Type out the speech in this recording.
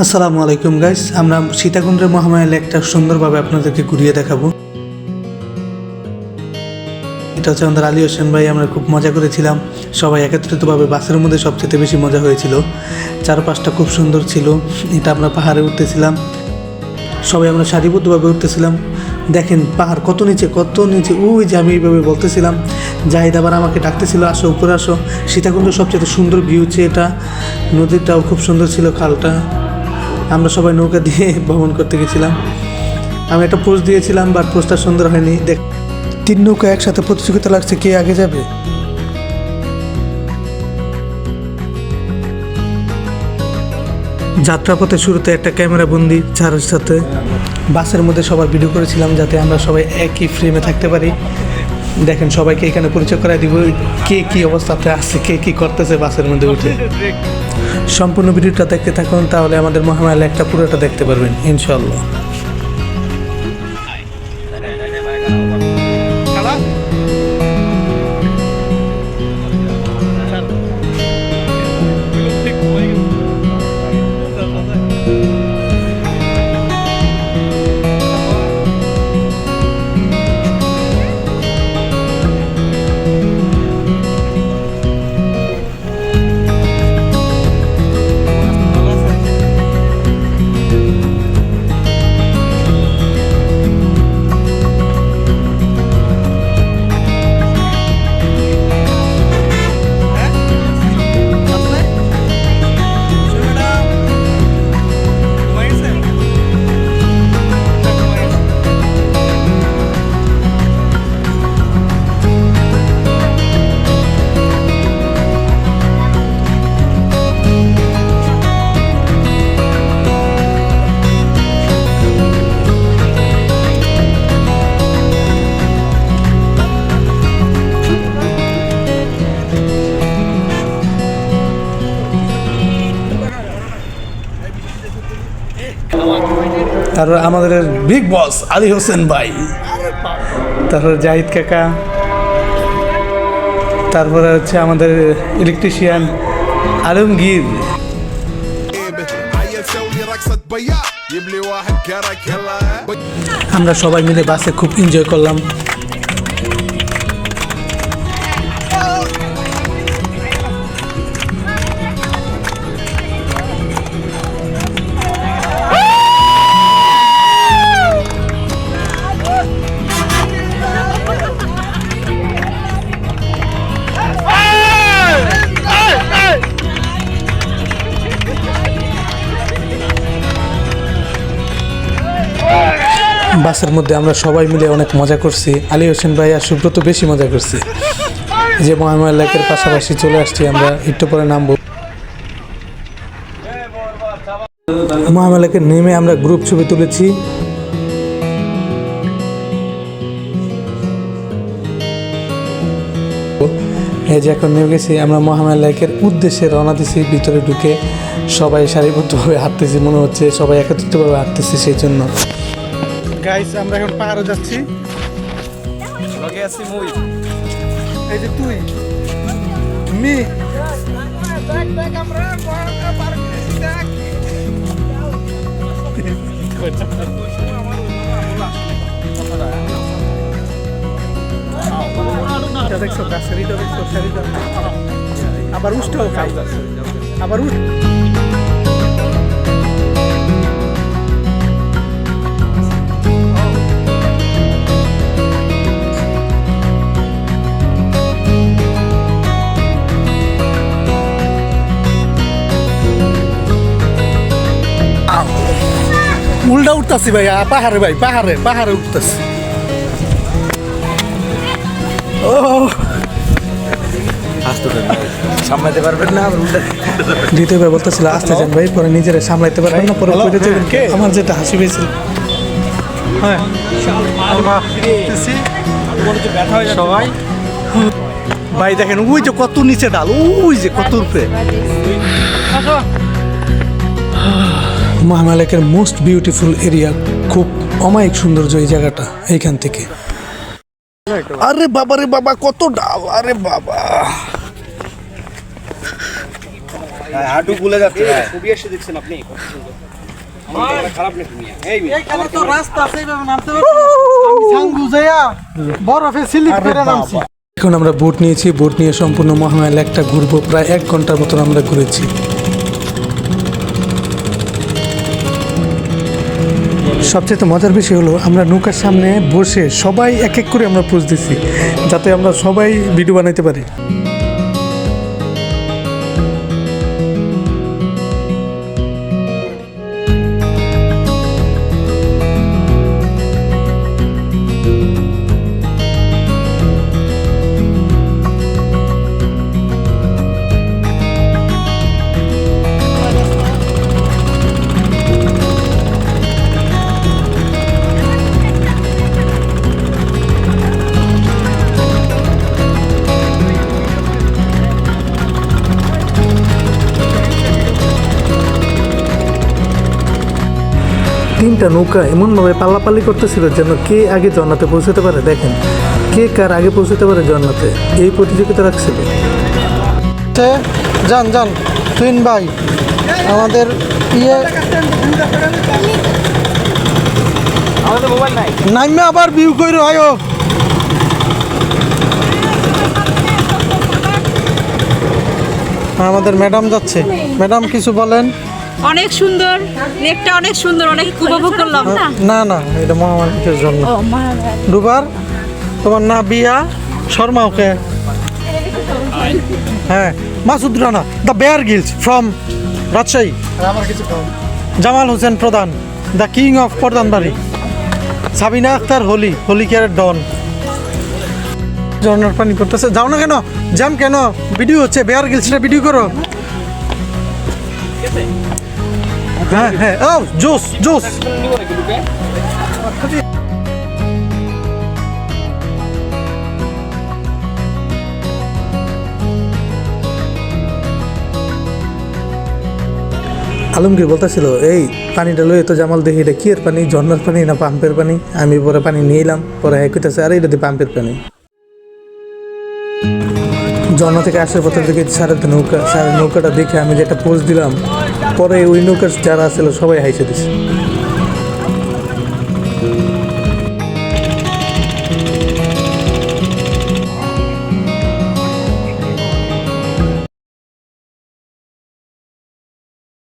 আসসালামু আলাইকুম গাইস আমরা সীতাকুণ্ডের মহামায়া লেকটা সুন্দরভাবে আপনাদেরকে ঘুরিয়ে দেখাবো। এটা হচ্ছে আমাদের আলী হোসেন ভাই, আমরা খুব মজা করেছিলাম। সবাই একত্রিতভাবে বাসের মধ্যে সবচেয়ে বেশি মজা হয়েছিল। চারপাশটা খুব সুন্দর ছিল। এটা আমরা পাহাড়ে উঠতেছিলাম। সবাই আমরা সারিবদ্ধভাবে উঠতেছিলাম। দেখেন পাহাড় কত নিচে কত নিচে। ওই যে আমি এইভাবে বলতেছিলাম, জাহিদ আবার আমাকে ডাকতেছিল, আসো, উপরে আসো। সীতাকুণ্ড সবচেয়ে সুন্দর ভিউ হচ্ছে এটা। নদীটাও খুব সুন্দর ছিল, খালটা। আমরা সবাই নৌকা দিয়ে ভ্রমণ করতে গেছিলাম। আমি একটা পোস্ট দিয়েছিলাম বাট পোস্টটা সুন্দর হয়নি। দেখ, তিন নৌকা একসাথে প্রতিযোগিতা লাগছে, কে আগে যাবে? যাত্রাপথে শুরুতে একটা ক্যামেরা বন্দি, চারের সাথে। বাসের মধ্যে সবার ভিডিও করেছিলাম, যাতে আমরা সবাই একই ফ্রেমে থাকতে পারি। দেখেন, সবাইকে এখানে পরিচয় করাই দিব, কে কি অবস্থাতে আছে, কে কি করতেছে বাসের মধ্যে উঠে। সম্পূর্ণ ভিডিওটা দেখতে থাকুন, তাহলে আমাদের মহামায়া একটা পুরোটা দেখতে পারবেন ইনশাল্লাহ তারপর আমাদের বিগ বস আলী হোসেন ভাই। তারপর জাহিদ কাকা। তারপরে হচ্ছে আমাদের ইলেকট্রিশিয়ান আলমগীর। আমরা সবাই মিলে বাসে খুব এনজয় করলাম। বাসের মধ্যে আমরা সবাই মিলে অনেক মজা করছি। আলী হোসেন ভাই আর সুব্রত বেশি মজা করছি। যে মহামায়া লেকের পাশাপাশি চলে আসছি আমরা, একটু পরে নামবো। মহামায়া লেকে নেমে আমরা গ্রুপ ছবি তুলেছি। এই যে এখন নেমে গেছি, আমরা মহামায়া লেকের উদ্দেশ্যে রওনা দিছি, ভিতরে ঢুকে সবাই সারিবদ্ধভাবে হাঁটতেছি, মনে হচ্ছে সবাই একত্রিতভাবে হাঁটতেছি সেই জন্য। গাইস আমরা এখন পাহাড়ে যাচ্ছি। লগে আছি মুই। এই যে তুই। মি। দেখছ গাছের আবার উষ্টাও খাই। আবার উঠ উল্টা উঠতাছি ভাই আ, পাহাড়ে ভাই পাহাড়ে পাহাড়ে উঠতেছি। ও। সামলাতে পারবেন না দ্বিতীয় ভাই বলতেছিল আসতে যান ভাই পরে নিজেরা সামলাইতে পারবেন না পরে আমার যেটা হাসি পেয়েছিল। হ্যাঁ। সবাই। ভাই দেখেন ওই যে কত নিচে ডাল ওই যে কত রূপে মহামালাকের মোস্ট বিউটিফুল এরিয়া খুব অমায়িক সৌন্দর্য এই জায়গাটা এইখান থেকে। আরে বাবা রে বাবা কত ডাল আরে বাবা। হাঁটু খুলে যাচ্ছে। ছবি এসে দেখছেন আপনি? খারাপ নাকি এখন আমরা বোট নিয়েছি বোট নিয়ে সম্পূর্ণ মহামায়া লেকটা ঘুরবো প্রায় এক ঘণ্টার মতন আমরা ঘুরেছি। সবচেয়ে মজার বিষয় হলো, আমরা নৌকার সামনে বসে সবাই এক এক করে আমরা পোজ দিছি, যাতে আমরা সবাই ভিডিও বানাইতে পারি। তিনটা নৌকা এমনভাবে পাল্লাপাল্লি করতেছিল যেন কে আগে জন্নাতে পৌঁছতে পারে? দেখেন, কে কার আগে পৌঁছতে পারে জন্নাতে? এই প্রতিযোগিতা রাখছিল। যান যান টুইন ভাই, আমাদের ইয়ে নাইমে আবার ভিউ কইরো, আয়ো। আমাদের ম্যাডাম যাচ্ছে। ম্যাডাম কিছু বলেন। অনেক সুন্দর লেকটা অনেক সুন্দর অনেক উপভোগ করলাম। না না না এটা মহামারীর জন্য। দুবার তোমার না বিয়া শর্মা ওকে। হ্যাঁ Masud Rana the Bear Grylls from Rajshahi. Jamal Hossain Pradhan the king of প্রধান প্রধানবাড়ি সাবিনা আক্তার হোলি হোলি কেয়ারের ডন। ঝর্ণার পানি পড়তেছে। যাও না কেন? জ্যাম কেন? ভিডিও হচ্ছে বেয়ার গিলসটা ভিডিও করো। হ্যাঁ হ্যাঁ। আলমগীর বলতেছিল, এই পানিটা লই তো জামাল দেখি, এটা কি এর পানি? ঝর্নার পানি না পাম্পের পানি? আমি পরে পানি নিয়ে এলাম পরে হ্যাঁ কইতেছে, আরে, এটা দিয়ে পাম্পের পানি। ঝর্ণা থেকে আসার পথে দেখি সারের নৌকা, সারের নৌকাটা দেখে আমি যেটা পোজ দিলাম পরে ওই নৌকার যারা ছিল সবাই হাইসে দিছে।